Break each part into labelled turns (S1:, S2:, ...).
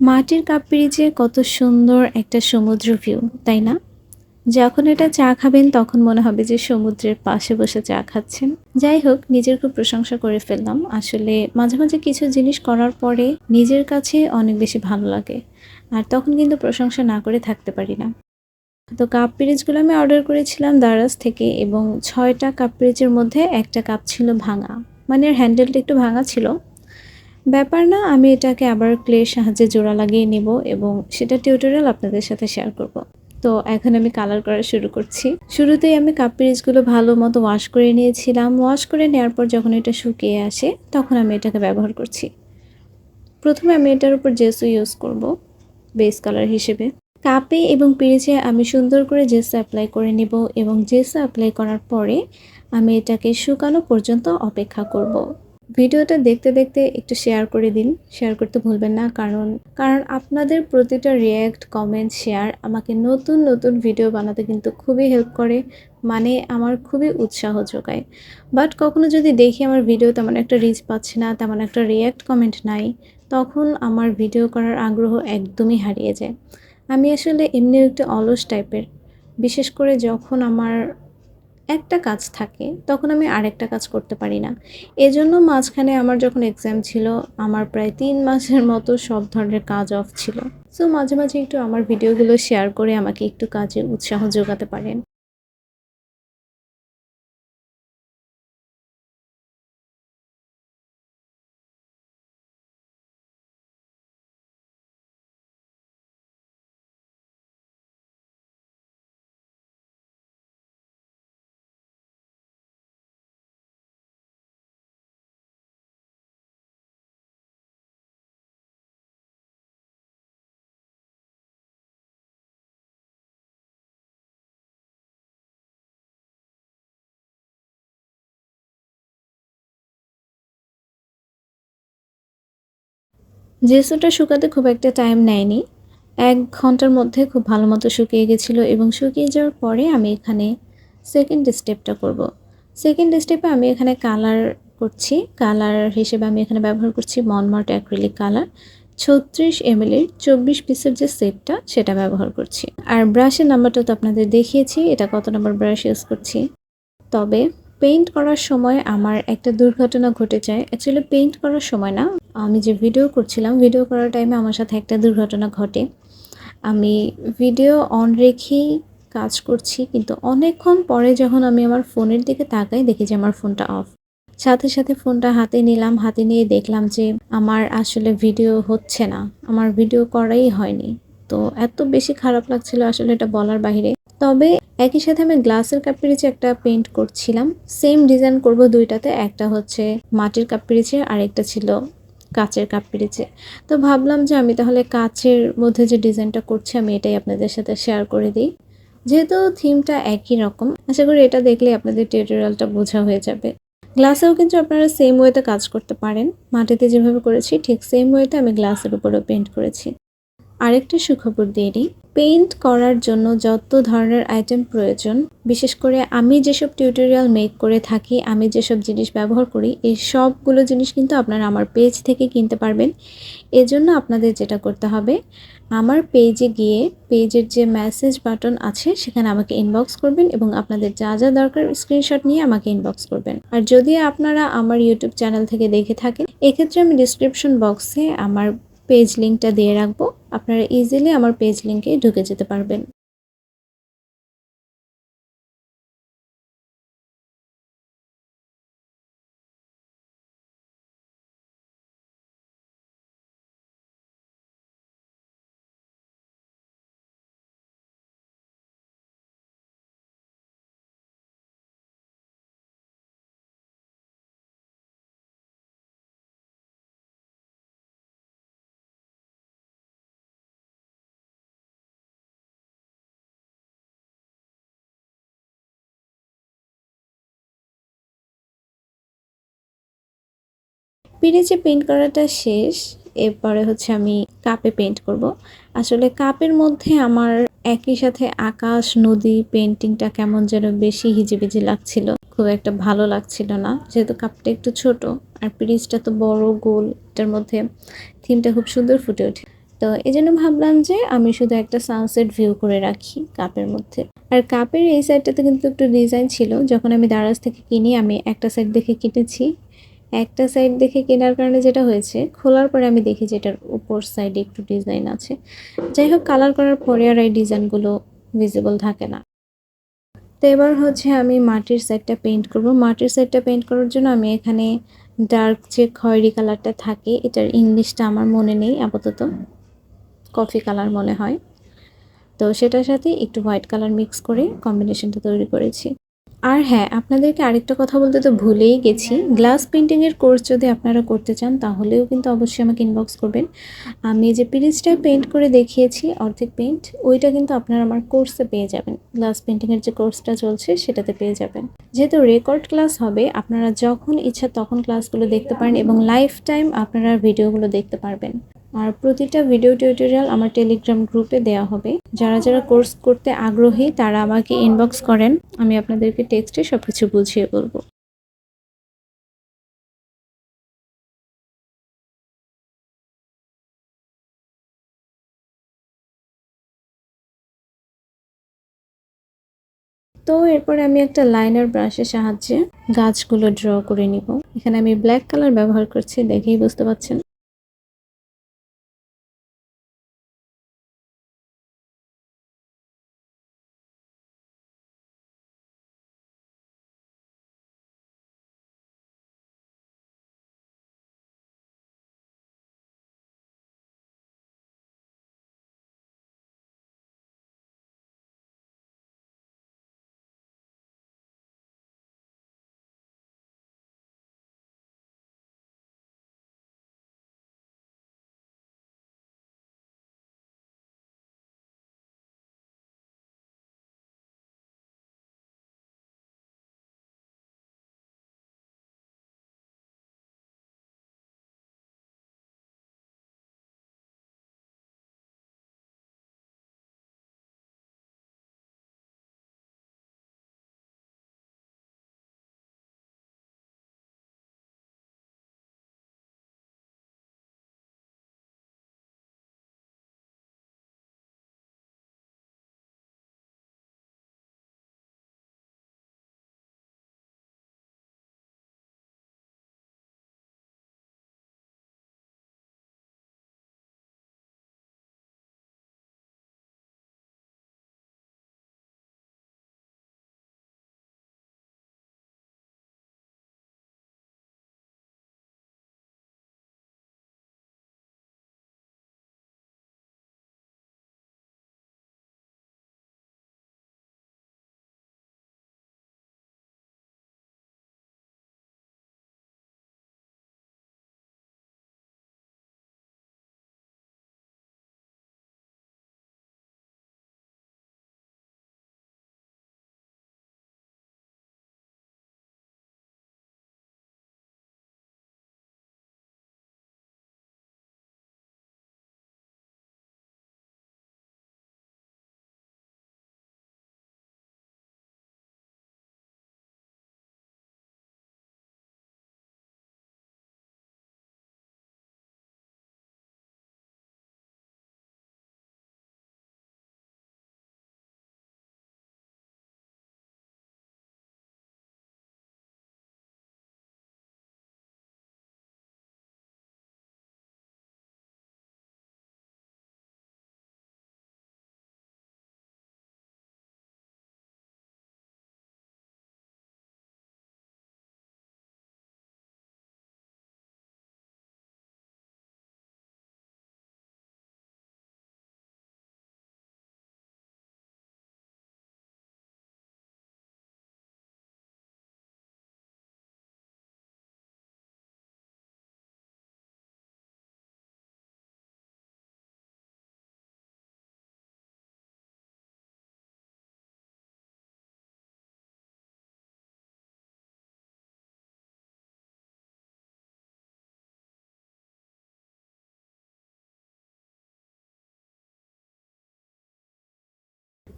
S1: মাটির কাপ পিরিচে কত সুন্দর একটা সমুদ্র ভিউ তাই না? যখন এটা চা খাবেন, তখন মনে হবে যে সমুদ্রের পাশে বসে চা খাচ্ছেন। যাই হোক, নিজের খুব প্রশংসা করে ফেললাম। আসলে মাঝে মাঝে কিছু জিনিস করার পরে নিজের কাছে অনেক বেশি ভালো লাগে। আর তখন কিন্তু প্রশংসা না করে থাকতে পারি না। তো কাপ পিরিচগুলো আমি অর্ডার করেছিলাম দারাজ থেকে এবং ছয়টা কাপ পিরিচের মধ্যে একটা কাপ ছিল ভাঙা। মানে এর হ্যান্ডেলটা একটু ভাঙা ছিল। ব্যাপার না, আমি এটাকে আবার ক্লের সাহায্যে জোড়া লাগিয়ে নেব এবং সেটা টিউটোরিয়াল আপনাদের সাথে শেয়ার করব। তো এখন আমি কালার করা শুরু করছি। শুরুতেই আমি কাপ পিরিচগুলো ভালো মতো ওয়াশ করে নিয়েছিলাম। ওয়াশ করে নেওয়ার পর যখন এটা শুকিয়ে আসে, তখন আমি এটাকে ব্যবহার করছি। প্রথমে আমি এটার উপর জেসু ইউজ করব বেস কালার হিসেবে। কাপে এবং পিরিচে আমি সুন্দর করে জেসু অ্যাপ্লাই করে নেব এবং জেসু অ্যাপ্লাই করার পরে আমি এটাকে শুকানো পর্যন্ত অপেক্ষা করব। ভিডিওটা দেখতে দেখতে একটু শেয়ার করে দিন। শেয়ার করতে ভুলবেন না, কারণ কারণ আপনাদের প্রতিটা রিয়্যাক্ট কমেন্ট শেয়ার আমাকে নতুন নতুন ভিডিও বানাতে কিন্তু খুবই হেল্প করে মানে আমার খুবই উৎসাহ যোগায়। বাট কখনো যদি দেখি আমার ভিডিও তেমন একটা রিচ পাচ্ছে না, তেমন একটা রিয়্যাক্ট কমেন্ট নাই, তখন আমার ভিডিও করার আগ্রহ একদমই হারিয়ে যায়। আমি আসলে এমনি একটু অলস টাইপের বিশেষ করে যখন আমার একটা কাজ থাকে, তখন আমি আরেকটা কাজ করতে পারি না। এজন্য মাঝখানে আমার যখন এক্সাম ছিল, আমার প্রায় তিন মাসের মতো সব ধরনের কাজ অফ ছিল। সো মাঝে মাঝে একটু আমার ভিডিওগুলো শেয়ার করে আমাকে একটু কাজে উৎসাহ যোগাতে পারেন। জেসুটা শুকাতে খুব একটা টাইম নেয়নি। এক ঘণ্টার মধ্যে খুব ভালো মতো শুকিয়ে গেছিল এবং শুকিয়ে যাওয়ার পরে আমি এখানে সেকেন্ড স্টেপটা করব। সেকেন্ড স্টেপে আমি এখানে কালার করছি। কালার হিসেবে আমি এখানে ব্যবহার করছি মনমার্ট অ্যাক্রিলিক কালার ছত্রিশ এমএলের চব্বিশ পিসের যে সেটটা সেটা ব্যবহার করছি। আর ব্রাশের নাম্বারটা তো আপনাদের দেখিয়েছি, এটা কত নম্বর ব্রাশ ইউজ করছি? তবে পেইন্ট করার সময় আমার একটা দুর্ঘটনা ঘটে যায়। অ্যাকচুয়ালি পেইন্ট করার সময় না, আমি যে ভিডিও করছিলাম ভিডিও করার টাইমে আমার সাথে একটা দুর্ঘটনা ঘটে। আমি ভিডিও অন রেখেই কাজ করছি, কিন্তু অনেকক্ষণ পরে যখন আমি আমার ফোনের দিকে তাকাই, দেখি যে আমার ফোনটা অফ সাথে সাথে ফোনটা হাতে নিলাম, হাতে নিয়ে দেখলাম যে আমার আসলে ভিডিও হচ্ছে না, আমার ভিডিও করাই হয়নি। তো এত বেশি খারাপ লাগছিল আসলে এটা বলার বাহিরে তবে একই সাথে আমি গ্লাসের কাপ পিরিচে একটা পেন্ট করছিলাম। সেম ডিজাইন করব দুইটাতে। একটা হচ্ছে মাটির কাপ পিরিচে আর একটা ছিল কাচের কাপ পিরিচে তো ভাবলাম যে আমি তাহলে কাচের মধ্যে যে ডিজাইনটা করছি, আমি এটাই আপনাদের সাথে শেয়ার করে দিই। যেহেতু থিমটা একই রকম, আশা করি এটা দেখলে আপনাদের টিউটোরিয়ালটা বোঝা হয়ে যাবে। গ্লাসেও কিন্তু আপনারা সেম ওয়েতে কাজ করতে পারেন। মাটিতে যেভাবে করেছি, ঠিক সেম ওয়েতে আমি গ্লাসের উপরেও পেন্ট করেছি। আরেকটা সুখবর দিয়ে নিই পেইন্ট করার জন্য যত ধরনের আইটেম প্রয়োজন, বিশেষ করে আমি যেসব টিউটোরিয়াল মেক করে থাকি, আমি যেসব জিনিস ব্যবহার করি, এই সবগুলো জিনিস কিন্তু আপনারা আমার পেজ থেকে কিনতে পারবেন। এজন্য আপনাদের যেটা করতে হবে, আমার পেজে গিয়ে পেজের যে মেসেজ বাটন আছে, সেখানে আমাকে ইনবক্স করবেন এবং আপনাদের যা যা দরকার স্ক্রিনশট নিয়ে আমাকে ইনবক্স করবেন। আর যদি আপনারা আমার ইউটিউব চ্যানেল থেকে দেখে থাকেন, এক্ষেত্রে আমি ডিসক্রিপশন বক্সে আমার পেজ লিঙ্কটা দিয়ে রাখব। আপনারা ইজিলি আমার পেজ লিঙ্কে ঢুকে যেতে পারবেন। পিরিচে পেন্ট করাটা শেষ, এরপরে হচ্ছে আমি কাপে পেন্ট করব। আসলে কাপের মধ্যে আমার একই সাথে আকাশ, নদী পেন্টিংটা কেমন যেন বেশি হিজিবিজি লাগছিল। খুব একটা ভালো লাগছিল না, যেহেতু কাপটা একটু ছোট, আর পিরিচটা তো বড়, গোল, এটার মধ্যে থিমটা খুব সুন্দর ফুটে ওঠে। তো তো এই জন্য ভাবলাম যে আমি শুধু একটা সানসেট ভিউ করে রাখি কাপের মধ্যে। আর কাপের এই সাইডটাতে কিন্তু একটু ডিজাইন ছিল, যখন আমি দারাজ থেকে কিনি, আমি একটা সাইড দেখে কিনেছি। একটা সাইড দেখে কেনার কারণে যেটা হয়েছে, খোলার পরে আমি দেখি যে এটার উপর সাইডে একটু ডিজাইন আছে। যাই হোক কালার করার পরে আর এই ডিজাইনগুলো ভিজিবল থাকে না। তো এবার হচ্ছে আমি মাটির সাইডটা পেইন্ট করব। মাটির সাইডটা পেইন্ট করার জন্য আমি এখানে ডার্ক যে খয়েরি কালারটা থাকে, এটার ইংলিশটা আমার মনে নেই, আপাতত। কফি কালার মনে হয়। তো সেটার সাথে একটু হোয়াইট কালার মিক্স করে কম্বিনেশনটা তৈরি করেছি। আর হ্যাঁ আপনাদেরকে আরেকটা কথা বলতে তো ভুলেই গেছি। গ্লাস পেন্টিংয়ের কোর্স যদি আপনারা করতে চান, তাহলেও কিন্তু অবশ্যই আমাকে ইনবক্স করবেন। আমি যে পিরিজটা পেন্ট করে দেখিয়েছি, অর্ধেক পেন্ট ওইটা কিন্তু আপনারা আমার কোর্সে পেয়ে যাবেন। গ্লাস পেন্টিংয়ের যে কোর্সটা চলছে, সেটাতে পেয়ে যাবেন। যেহেতু রেকর্ড ক্লাস হবে, আপনারা যখন ইচ্ছা তখন ক্লাসগুলো দেখতে পারেন এবং লাইফ টাইম আপনারা ভিডিওগুলো দেখতে পারবেন। আর প্রতিটা ভিডিও টিউটোরিয়াল আমার টেলিগ্রাম গ্রুপে দেওয়া হবে। যারা যারা কোর্স করতে আগ্রহী, তারা আমাকে ইনবক্স করেন, আমি আপনাদেরকে টেক্সটে সব কিছু বুঝিয়ে বলব। তো এরপরে আমি একটা লাইনার ব্রাশের সাহায্যে গাছগুলো ড্র করে নিব। এখানে আমি ব্ল্যাক কালার ব্যবহার করছি, দেখেই বুঝতে পারছেন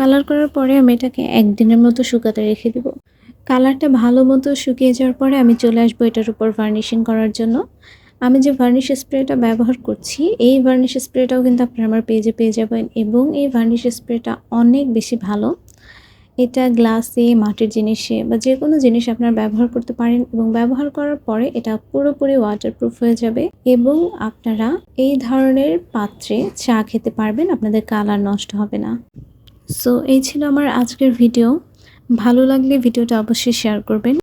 S1: কালার করার পরে আমি এটাকে একদিনের মতো শুকাতে রেখে দিব। কালারটা ভালো মতো শুকিয়ে যাওয়ার পরে আমি চলে আসব এটার উপর ভার্নিশিং করার জন্য। আমি যে ভার্নিশ স্প্রেটা ব্যবহার করছি, এই ভার্নিশ স্প্রেটাও কিন্তু আপনারা আমার পেজে পেয়ে যাবেন এবং এই ভার্নিশ স্প্রেটা অনেক বেশি ভালো। এটা গ্লাসে মাটির জিনিসে বা যে কোনো জিনিস আপনারা ব্যবহার করতে পারেন এবং ব্যবহার করার পরে এটা পুরোপুরি ওয়াটারপ্রুফ হয়ে যাবে এবং আপনারা এই ধরনের পাত্রে চা খেতে পারবেন, আপনাদের কালার নষ্ট হবে না। সো এই ছিল আমার আজকের ভিডিও ভালো লাগলে ভিডিওটা অবশ্যই শেয়ার করবেন।